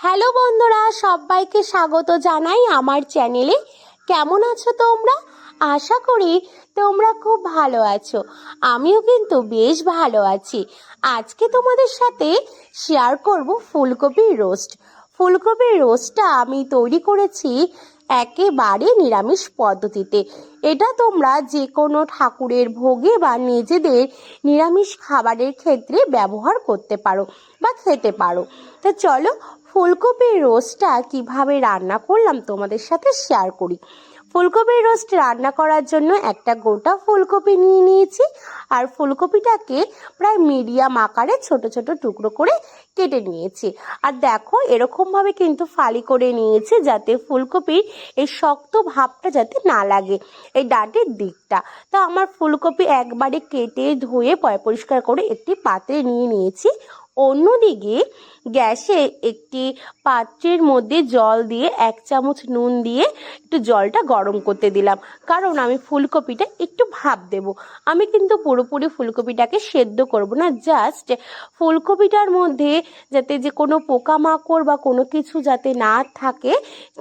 Hello বন্ধুরা, সবাইকে স্বাগত জানাই আমার চ্যানেলে। কেমন আছো তোমরা? আশা করি তোমরা খুব ভালো আছো। আমিও কিন্তু বেশ ভালো আছি। আজকে তোমাদের সাথে শেয়ার করব ফুলকপির রোস্ট ফুলকপির রোস্টটা আমি তৈরি করেছি একেবারে নিরামিষ পদ্ধতিতে। এটা তোমরা যে কোনো ঠাকুরের ভোগে বা নিজেদের নিরামিষ খাবারের ক্ষেত্রে ব্যবহার করতে পারো বা খেতে পারো। তা চলো, ফুলকপির রোস্টটা কীভাবে রান্না করলাম তোমাদের সাথে শেয়ার করি। ফুলকপির রোস্ট রান্না করার জন্য একটা গোটা ফুলকপি নিয়ে নিয়েছি। আর ফুলকপিটাকে প্রায় মিডিয়াম আকারে ছোট ছোট টুকরো করে কেটে নিয়েছি। আর দেখো, এরকমভাবে কিন্তু ফালি করে নিয়েছি যাতে ফুলকপির এই শক্ত ভাবটা যাতে না লাগে এই ডাঁটের দিকটা। তা আমার ফুলকপি একবারে কেটে ধুয়ে পরিষ্কার করে একটি পাত্রে নিয়ে নিয়েছি। অন্যদিকে গ্যাসে একটি পাত্রের মধ্যে জল দিয়ে এক চামচ নুন দিয়ে একটু জলটা গরম করতে দিলাম। কারণ আমি ফুলকপিটা একটু ভাপ দেব। আমি কিন্তু পুরোপুরি ফুলকপিটাকে সেদ্ধ করব না জাস্ট ফুলকপিটার মধ্যে যাতে যে কোনো পোকামাকড় বা কোনো কিছু যাতে না থাকে,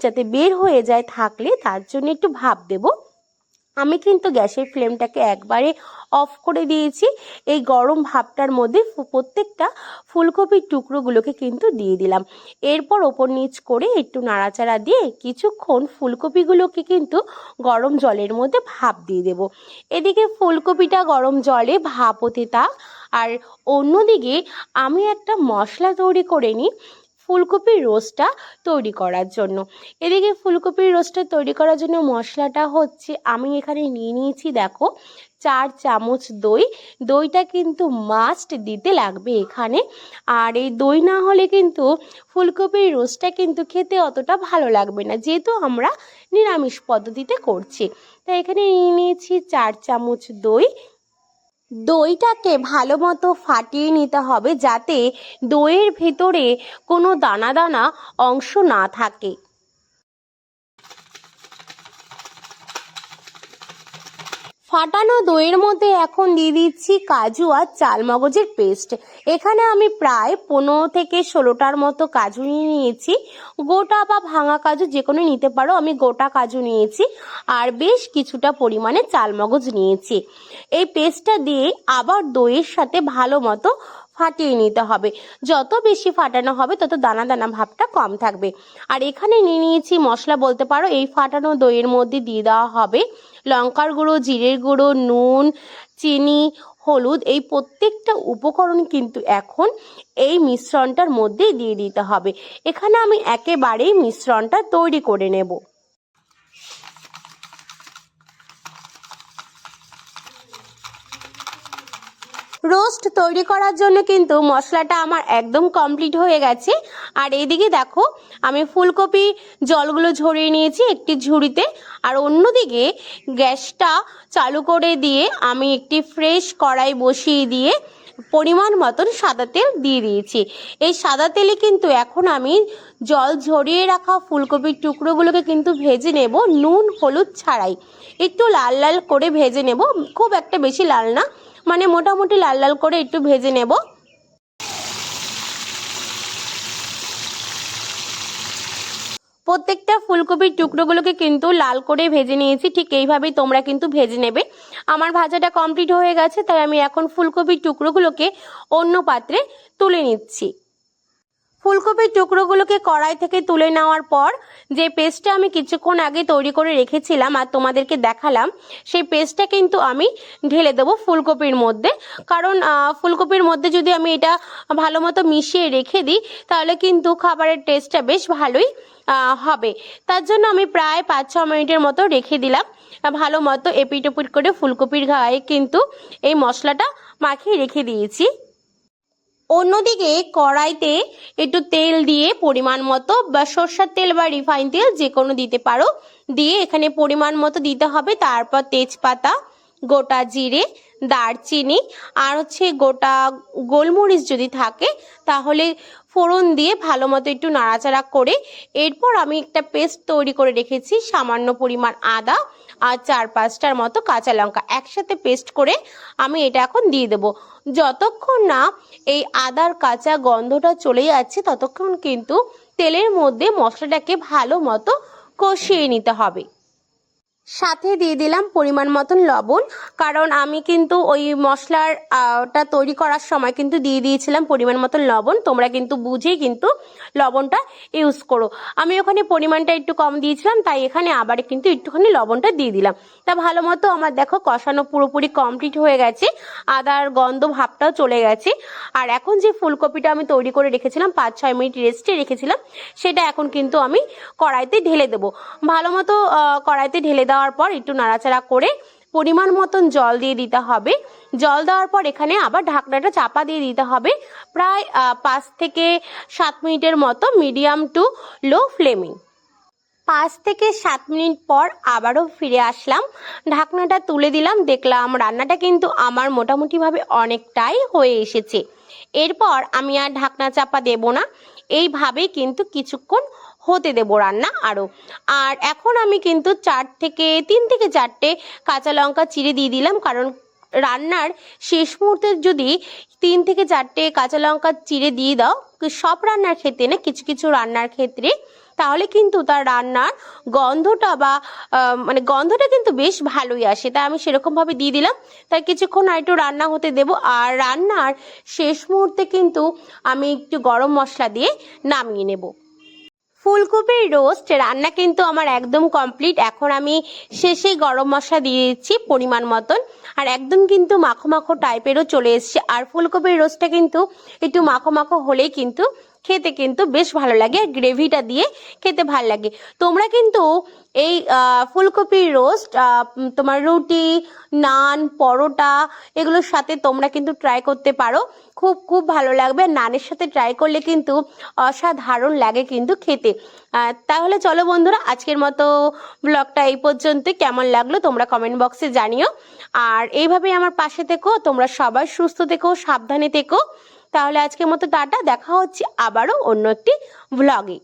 যাতে বের হয়ে যায় থাকলে তার জন্য একটু ভাপ দেবো। আমি কিন্তু গ্যাসের ফ্লেমটাকে একবারে অফ করে দিয়েছি। এই গরম ভাপটার মধ্যে প্রত্যেকটা ফুলকপির টুকরোগুলোকে কিন্তু দিয়ে দিলাম। এরপর ওপর নিচ করে একটু নাড়াচাড়া দিয়ে কিছুক্ষণ ফুলকপিগুলোকে কিন্তু গরম জলের মধ্যে ভাপ দিয়ে দেব। এদিকে ফুলকপিটা গরম জলে ভাপ হতে থাক আর অন্যদিকে আমি একটা মশলা তৈরি করে নিই। ফুলকপির রোস্টটা তৈরি করার জন্য। এদিকে ফুলকপির রোস্টটা তৈরি করার জন্য মশলাটা হচ্ছে, আমি এখানে নিয়ে নিয়েছি দেখো চার চামচ দই। দইটা কিন্তু মাস্ট দিতে লাগবে এখানে। আর এই দই না হলে কিন্তু ফুলকপির রোস্টটা কিন্তু খেতে অতটা ভালো লাগবে না, যেহেতু আমরা নিরামিষ পদ্ধতিতে করছি। তাই এখানে নিয়ে নিয়েছি চার চামচ দই দইটাকে ভালো মতো ফাটিয়ে নিতে হবে যাতে দইয়ের ভেতরে কোনো দানা দানা অংশ না থাকে। ফাটানো দইয়ের মধ্যে এখন দিয়ে দিচ্ছি কাজু আর চালমগজের পেস্ট। এখানে আমি প্রায় পনেরো থেকে ষোলোটার মতো কাজু নিয়ে নিয়েছি। গোটা বা ভাঙা কাজু যে কোনো নিতে পারো, আমি গোটা কাজু নিয়েছি আর বেশ কিছুটা পরিমাণে চালমগজ নিয়েছি। এই পেস্টটা দিয়ে আবার দইয়ের সাথে ভালো মতো ফাটিয়ে নিতে হবে। যত বেশি ফাটানো হবে, তত দানা দানা ভাবটা কম থাকবে। আর এখানে নিয়ে নিয়েছি মশলা বলতে পারো, এই ফাটানো দইয়ের মধ্যে দিয়ে দেওয়া হবে লঙ্কার গুঁড়ো, জিরের গুঁড়ো, নুন, চিনি, হলুদ এই প্রত্যেকটা উপকরণ কিন্তু এখন এই মিশ্রণটার মধ্যেই দিয়ে দিতে হবে। এখানে আমি একেবারেই মিশ্রণটা তৈরি করে নেব। রোস্ট তৈরি করার জন্য কিন্তু মশলাটা আমার একদম কমপ্লিট হয়ে গেছে। আর এইদিকে দেখো, আমি ফুলকপি জলগুলো ঝরিয়ে নিয়েছি একটি ঝুড়িতে। আর অন্যদিকে গ্যাসটা চালু করে দিয়ে আমি একটি ফ্রেশ কড়াই বসিয়ে দিয়ে পরিমাণ মতন সাদা তেল দিয়ে দিয়েছি। এই সাদা তেলে কিন্তু এখন আমি জল ঝরিয়ে রাখা ফুলকপির টুকরোগুলোকে কিন্তু ভেজে নেব নুন, হলুদ ছাড়াই। একটু লাল লাল করে ভেজে নেব, খুব একটা বেশি লাল না। মানে মোটামুটি লাল লাল করে একটু ভেজে নেব। প্রত্যেকটা ফুলকপির টুকরোগুলোকে কিন্তু লাল করে ভেজে নিয়েছি, ঠিক এইভাবেই তোমরা কিন্তু ভেজে নেবে। আমার ভাজাটা কমপ্লিট হয়ে গেছে, তাই আমি এখন ফুলকপির টুকরোগুলোকে অন্য পাত্রে তুলে নিচ্ছি। ফুলকপির টুকরোগুলোকে কড়াই থেকে তুলে নেওয়ার পর যে পেস্টটা আমি কিছুক্ষণ আগে তৈরি করে রেখেছিলাম আর তোমাদেরকে দেখালাম, সেই পেস্টটা কিন্তু আমি ঢেলে দেবো ফুলকপির মধ্যে। কারণ ফুলকপির মধ্যে যদি আমি এটা ভালো মতো মিশিয়ে রেখে দিই, তাহলে কিন্তু খাবারের টেস্টটা বেশ ভালোই হবে। তার জন্য আমি প্রায় পাঁচ ছ মিনিটের মতো রেখে দিলাম। ভালো মতো এপিট ওপিট করে ফুলকপির গায়ে কিন্তু এই মশলাটা মাখিয়ে রেখে দিয়েছি। অন্যদিকে কড়াইতে একটু তেল দিয়ে পরিমাণ মতো বা সর্ষার তেল বা রিফাইন তেল যে কোনো দিতে পারো। দিয়ে এখানে পরিমাণ মতো দিতে হবে, তারপর তেজপাতা গোটা জিরে, দারচিনি আর হচ্ছে গোটা গোলমরিচ যদি থাকে, তাহলে ফোড়ন দিয়ে ভালো মতো একটু নাড়াচাড়া করে এরপর আমি একটা পেস্ট তৈরি করে রেখেছি, সামান্য পরিমাণ আদা আর চার পাঁচটার মতো কাঁচা লঙ্কা। একসাথে পেস্ট করে আমি এটা এখন দিয়ে দেবো। যতক্ষণ না এই আদার কাঁচা গন্ধটা চলে যাচ্ছে, ততক্ষণ কিন্তু তেলের মধ্যে মশলাটাকে ভালো মতো কষিয়ে নিতে হবে। সাথে দিয়ে দিলাম পরিমাণ মতন লবণ। কারণ আমি কিন্তু ওই মশলার আহ, টা তৈরি করার সময় কিন্তু দিয়ে দিয়েছিলাম পরিমাণ মতন লবণ। তোমরা কিন্তু বুঝেই কিন্তু লবণটা ইউজ করো। আমি ওখানে পরিমাণটা একটু কম দিয়েছিলাম তাই এখানে আবার কিন্তু একটুখানি লবণটা দিয়ে দিলাম। তা ভালো মতো আমার দেখো কষানো পুরোপুরি কমপ্লিট হয়ে গেছে আদার গন্ধ ভাবটাও চলে গেছে। আর এখন যে ফুলকপিটা আমি তৈরি করে রেখেছিলাম পাঁচ ছয় মিনিট রেস্টে রেখেছিলাম সেটা এখন কিন্তু আমি কড়াইতে ঢেলে দেবো। ভালো মতো কড়াইতে ঢেলে দেওয়ার পর একটু নাড়াচাড়া করে পরিমাণ মতন জল দিয়ে দিতে হবে। জল দেওয়ার পর এখানে আবার ঢাকনাটা চাপা দিয়ে দিতে হবে। প্রায় পাঁচ থেকে সাত মিনিটের মতো মিডিয়াম টু লো ফ্লেমিং। পাঁচ থেকে সাত মিনিট পর আবারও ফিরে আসলাম। ঢাকনাটা তুলে দিলাম। দেখলাম রান্নাটা কিন্তু আমার মোটামুটিভাবে অনেকটাই হয়ে এসেছে। এরপর আমি আর ঢাকনা চাপা দেব না। এইভাবেই কিন্তু কিছুক্ষণ হতে দেবো রান্না আরও আর এখন আমি কিন্তু চার থেকে, তিন থেকে চারটে কাঁচা লঙ্কা চিড়ে দিয়ে দিলাম, কারণ রান্নার শেষ মুহূর্তে যদি তিন থেকে চারটে কাঁচা লঙ্কা চিড়ে দিয়ে দাও সব রান্নার ক্ষেত্রে না, কিছু কিছু রান্নার ক্ষেত্রে, তাহলে কিন্তু তার রান্নার গন্ধটা বা মানে গন্ধটা কিন্তু বেশ ভালোই আসে। তাই আমি সেরকমভাবে দিয়ে দিলাম। তাই কিছুক্ষণ আর একটু রান্না হতে দেবো। আর রান্নার শেষ মুহূর্তে কিন্তু আমি একটু গরম মশলা দিয়ে নামিয়ে নেব। ফুলকপির রোস্ট, রান্না কিন্তু আমার একদম কমপ্লিট। এখন আমি শেষে গরম মশলা দিয়ে দিচ্ছি পরিমাণ মতন। আর একদম কিন্তু মাখো মাখো টাইপেরও চলে এসছে। আর ফুলকপির রোস্টটা কিন্তু একটু মাখো মাখো হলেই কিন্তু খেতে কিন্তু বেশ ভালো লাগে গ্রেভিটা দিয়ে খেতে ভালো লাগে। তোমরা কিন্তু এই ফুলকপির রোস্ট তোমার রুটি, নান, পরোটা, এগুলোর সাথে তোমরা কিন্তু ট্রাই করতে পারো। খুব খুব ভালো লাগবে নানের সাথে ট্রাই করলে কিন্তু অসাধারণ লাগে কিন্তু খেতে। তাহলে চলো বন্ধুরা, আজকের মতো ব্লগটা এই পর্যন্ত কেমন লাগল তোমরা কমেন্ট বক্সে জানিও। আর এইভাবেই আমার পাশে থেকো, তোমরা সবাই সুস্থ থেকো, সাবধানে থেকো। তাহলে আজকের মতো টাটা দেখা হচ্ছে আবারও অন্য একটি ব্লগে